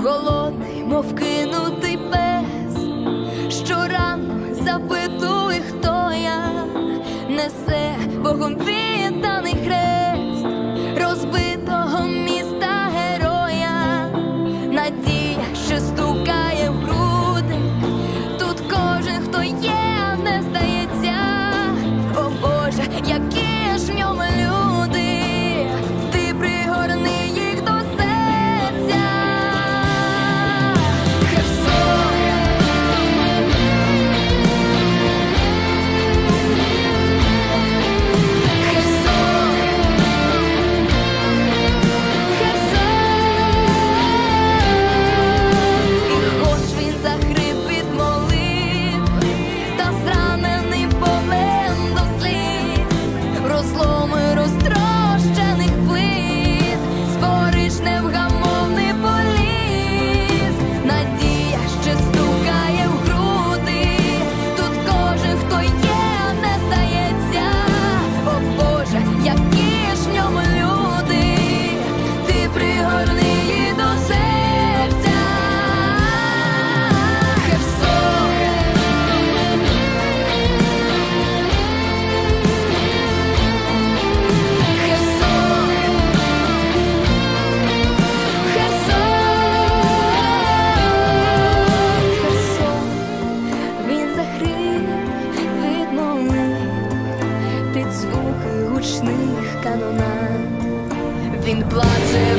мов кинутий пес, щоранку запитує, хто я несе Богом відданий хрест розбитого міста героя, надія, що стукає в груди. Тут кожен, хто є, не здається. О Боже, які гучних канонад, Він плаче